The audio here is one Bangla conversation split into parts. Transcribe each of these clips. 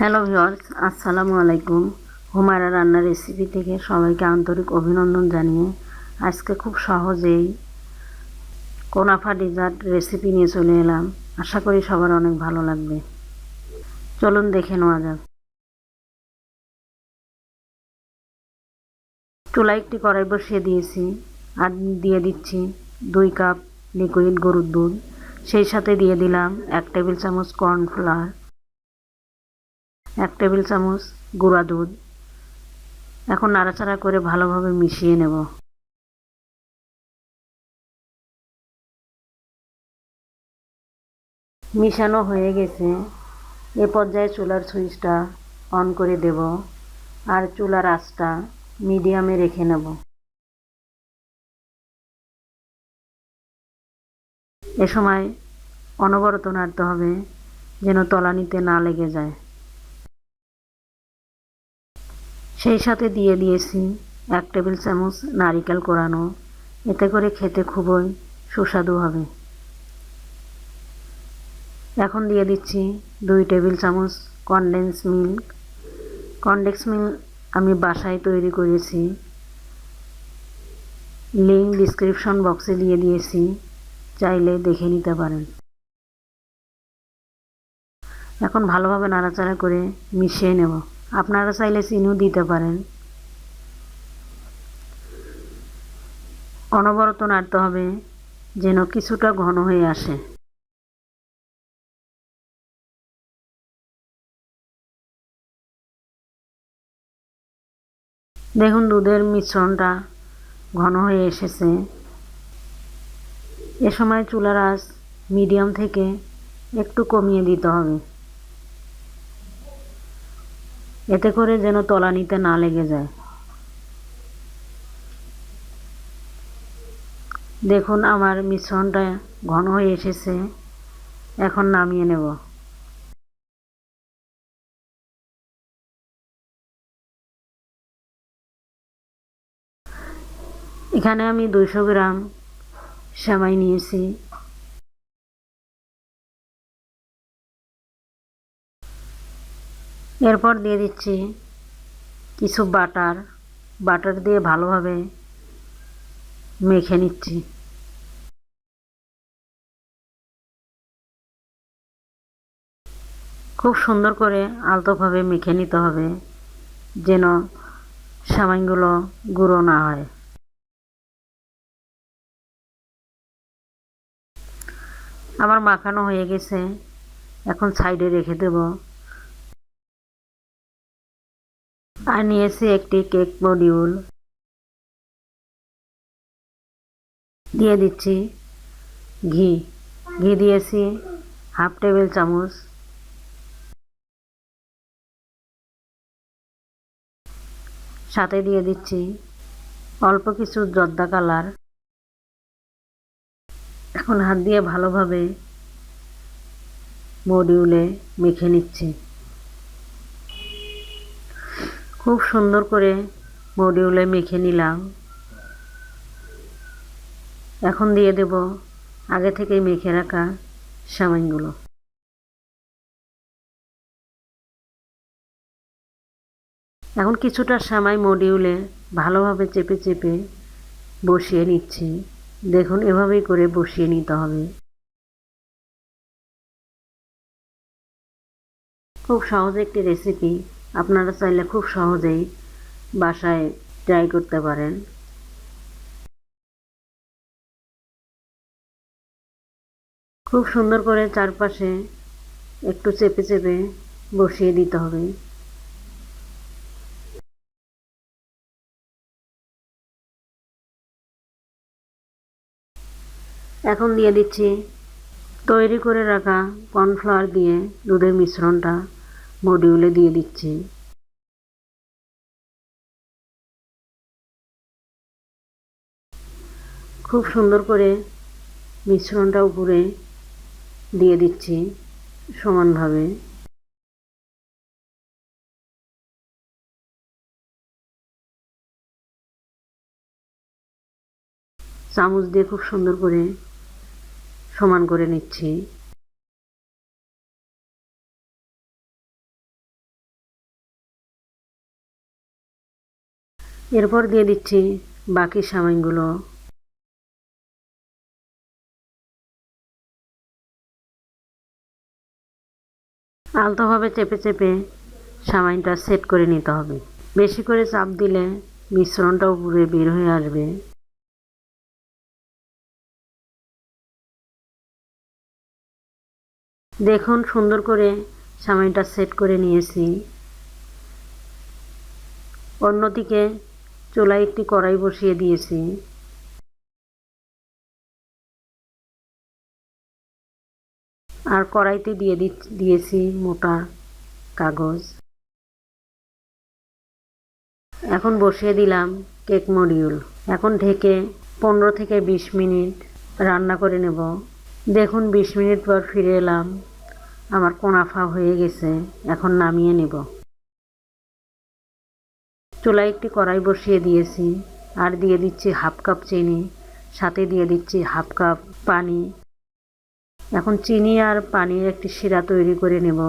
হ্যালো ভিওর্স আসসালামু আলাইকুম। হুমায়রা রান্নার রেসিপি থেকে সবাইকে আন্তরিক অভিনন্দন জানিয়ে আজকে খুব সহজেই কোনাফা ডিজার্ট রেসিপি নিয়ে চলে এলাম। আশা করি সবার অনেক ভালো লাগবে। চলুন দেখে নেওয়া যাক। চুলায় একটি কড়াই বসিয়ে দিয়েছি আর দিয়ে দিচ্ছি দুই কাপ লিকুইড গরুর দুধ। সেই সাথে দিয়ে দিলাম এক টেবিল চামচ কর্নফ্লাওয়ার এক টেবিল চামচ গুঁড়া দুধ। এখন নাড়াচাড়া করে ভালোভাবে মিশিয়ে নেব। মিশানো হয়ে গেছে। এ পর্যায়ে চুলার সুইচটা অন করে দেব আর চুলার আঁচটা মিডিয়ামে রেখে নেব। এ সময় অনবরত নাড়তে হবে যেন তলানিতে না লেগে যায়। সেই সাথে দিয়ে দিয়েছি এক টেবিল চামচ নারিকেল কোরানো। এতে করে খেতে খুবই সুস্বাদু হবে। এখন দিয়ে দিচ্ছি দুই টেবিল চামচ কনডেন্স মিল্ক কনডেন্স মিল্ক আমি বাসায় তৈরি করেছি। লিঙ্ক ডিসক্রিপশন বক্সে দিয়ে দিয়েছি। চাইলে দেখে নিতে পারেন। এখন ভালোভাবে নাড়াচাড়া করে মিশিয়ে নেব। আপনারা চাইলে চিনিও দিতে পারেন। অনবরত নাড়তে হবে, যেন কিছুটা ঘন হয়ে আসে। দেখুন, দুধের মিশ্রণটা ঘন হয়ে এসেছে। এ সময় চুলার আঁচ মিডিয়াম থেকে একটু কমিয়ে দিতে হবে। এতে করে যেন তলানিতে না লেগে যায়। দেখুন, আমার মিশ্রণটা ঘন হয়ে এসেছে। এখন নামিয়ে নেব। এখানে আমি দুইশো গ্রাম সেমাই নিয়েছি। এরপর দিয়ে দিচ্ছি কিছু বাটার। বাটার দিয়ে ভালোভাবে মেখে নিচ্ছি। খুব সুন্দর করে আলতোভাবে মেখে নিতে হবে যেন সামাইগুলো গুঁড়ো না হয়। আমার মাখানো হয়ে গেছে। এখন সাইডে রেখে দেবো। আর নিয়েছি একটি কেক মডিউল। দিয়ে দিচ্ছি ঘি। ঘি দিয়েছি হাফ টেবিল চামচ। সাথে দিয়ে দিচ্ছি অল্প কিছু জর্দা কালার। এখন হাত দিয়ে ভালোভাবে মডিউলে মেখে নিচ্ছি। খুব সুন্দর করে মডিউলে মেখে নিলাম। এখন দিয়ে দেব আগে থেকে মেখে রাখা সামাইগুলো এখন কিছুটা সামাই মডিউলে ভালোভাবে চেপে চেপে বসিয়ে নিচ্ছি। দেখুন, এভাবেই করে বসিয়ে নিতে হবে। খুব সহজ একটি রেসিপি। আপনারা চাইলে খুব সহজেই বাসায় ট্রাই করতে পারেন। খুব সুন্দর করে চারপাশে একটু চেপে চেপে বসিয়ে দিতে হবে। এখন দিয়ে দিচ্ছি তৈরি করে রাখা কর্নফ্লাওয়ার দিয়ে দুধের মিশ্রণটা। মডিউলে দিয়ে দিচ্ছি। খুব সুন্দর করে মিশ্রণটা উপরে দিয়ে দিচ্ছি সমানভাবে। চামচ দিয়ে খুব সুন্দর করে সমান করে নিচ্ছি। এরপর দিয়ে দিচ্ছি বাকি সামানগুলো আলতোভাবে চেপে চেপে সামাইনটা সেট করে নিতে হবে। বেশি করে চাপ দিলে মিশ্রণটা উপরে বের হয়ে আসবে। দেখুন, সুন্দর করে সামাইনটা সেট করে নিয়েছি। অন্যদিকে চুলায় একটি কড়াই বসিয়ে দিয়েছি। আর কড়াইতে দিয়ে দিয়েছি মোটা কাগজ। এখন বসিয়ে দিলাম কেক মডিউল। এখন ঢেকে পনেরো থেকে বিশ মিনিট রান্না করে নেব। দেখুন বিশ মিনিট পর ফিরে এলাম। আমার কোনাফা হয়ে গেছে। এখন নামিয়ে নেব। চুলায় একটি কড়াই বসিয়ে দিয়েছি। আর দিয়ে দিচ্ছি হাফ কাপ চিনি, সাথে দিয়ে দিচ্ছি হাফ কাপ পানি। এখন চিনি আর পানির একটি শিরা তৈরি করে নেব।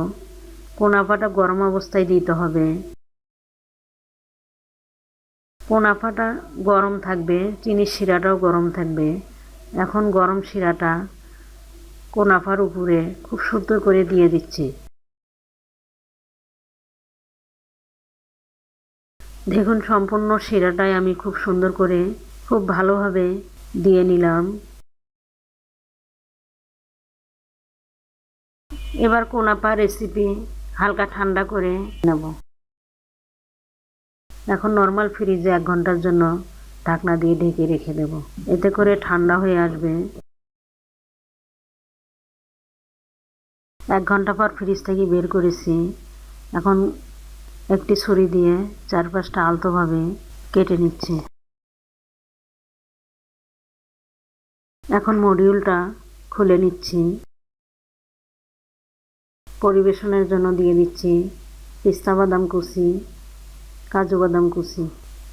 কোনাফাটা গরম অবস্থায় দিতে হবে। কোনাফাটা গরম থাকবে চিনির শিরাটাও গরম থাকবে। এখন গরম শিরাটা কোনাফার উপরে খুব সুন্দর করে দিয়ে দিচ্ছি। দেখুন, সম্পূর্ণ শিরাটাই আমি খুব সুন্দর করে, খুব ভালোভাবে দিয়ে নিলাম। এবার কোনাপা রেসিপি হালকা ঠান্ডা করে নেব। এখন নর্মাল ফ্রিজে এক ঘণ্টার জন্য ঢাকনা দিয়ে ঢেকে রেখে দেব। এতে করে ঠান্ডা হয়ে আসবে। এক ঘণ্টা পর ফ্রিজ থেকে বের করেছি। এখন একটি ছুরি দিয়ে চারপাশটা আলতোভাবে কেটে নিচ্ছে। এখন মডিউলটা খুলে নিচ্ছি। পরিবেশনের জন্য দিয়ে দিচ্ছি পিস্তা বাদাম কুচি, কাজু বাদাম কুচি,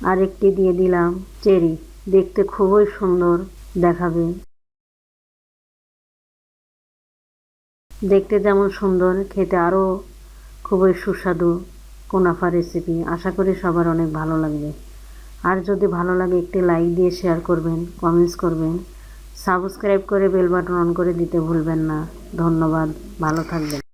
আর একটি দিয়ে দিলাম চেরি। দেখতে খুবই সুন্দর দেখাবে। দেখতে যেমন সুন্দর, খেতে আরও খুবই সুস্বাদু। কোনাফা রেসিপি আশা করি সবার অনেক ভালো লাগবে। আর যদি ভালো লাগে একটি লাইক দিয়ে শেয়ার করবেন কমেন্টস করবেন সাবস্ক্রাইব করে বেল বাটন অন করে দিতে ভুলবেন না। ধন্যবাদ, ভালো থাকবেন।